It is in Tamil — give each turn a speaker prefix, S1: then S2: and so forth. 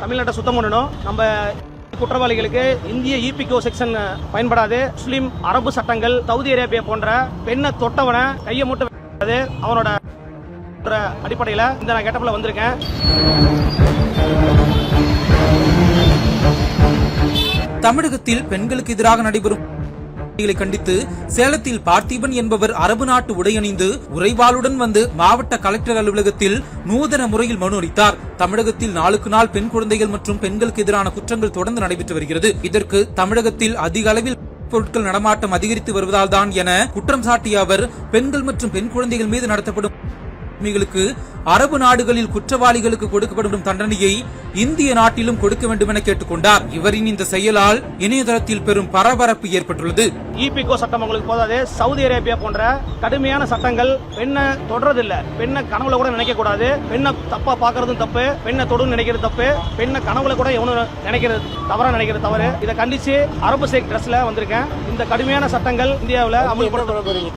S1: தமிழ்நாட்டை சுத்தம் பண்ணணும். நம்ம குற்றவாளிகளுக்கு இந்திய இபிகோ செக்ஷன் பயன்படாது. முஸ்லிம் அரபு சட்டங்கள் சவுதி அரேபியா போன்ற பெண்ணை தொட்டவனை கையை மூட்ட அவனோட அடிப்படையில் இந்த நான் கெட்டப்பில் வந்திருக்கேன்.
S2: தமிழகத்தில் பெண்களுக்கு எதிராக நடைபெறும் கண்டித்து சேலத்தில் பார்த்திபன் என்பவர் அரபு நாட்டு உடையணிந்து உறைவாளுடன் வந்து மாவட்ட கலெக்டர் அலுவலகத்தில் நூதன முறையில் மனு அளித்தார். தமிழகத்தில் நாளுக்கு நாள் பெண் குழந்தைகள் மற்றும் பெண்களுக்கு எதிரான குற்றங்கள் தொடர்ந்து நடைபெற்று வருகிறது. இதற்கு தமிழகத்தில் அதிக அளவில் பொருட்கள் நடமாட்டம் அதிகரித்து வருவதால் தான் என குற்றம் சாட்டிய அவர் பெண்கள் மற்றும் பெண் குழந்தைகள் மீது நடத்தப்படும் அரபு நாடுகளில் குற்றவாளிகளுக்கு கொடுக்கப்படும் தண்டனையை இந்திய நாட்டிலும் கொடுக்க வேண்டும் என கேட்டுக்கொண்டார். இவரின் இந்த செயலால் இணையதளத்தில் பெரும் பரபரப்பு ஏற்பட்டுள்ளது.
S1: இபிகோ சட்டம் உங்களுக்கு போதாது. சவுதி அரேபியா போன்ற கடுமையான சட்டங்கள் பெண்ணை தொடறதில்ல. பெண்ணை கனவுல கூட நினைக்க கூடாது. பெண்ணை தப்பா பார்க்கறதும் தப்பு. பெண்ணை தொடும் நினைக்கிறது தப்பு. பெண்ணை கனவுல கூட எவனும் நினைக்கிறது தவறா நினைக்கிறது தவறு. இதை கண்டிச்சு அரபு சேக் ட்ரெஸ்ல வந்திருக்கேன். இந்த கடுமையான சட்டங்கள் இந்தியாவில் அமல்படுத்த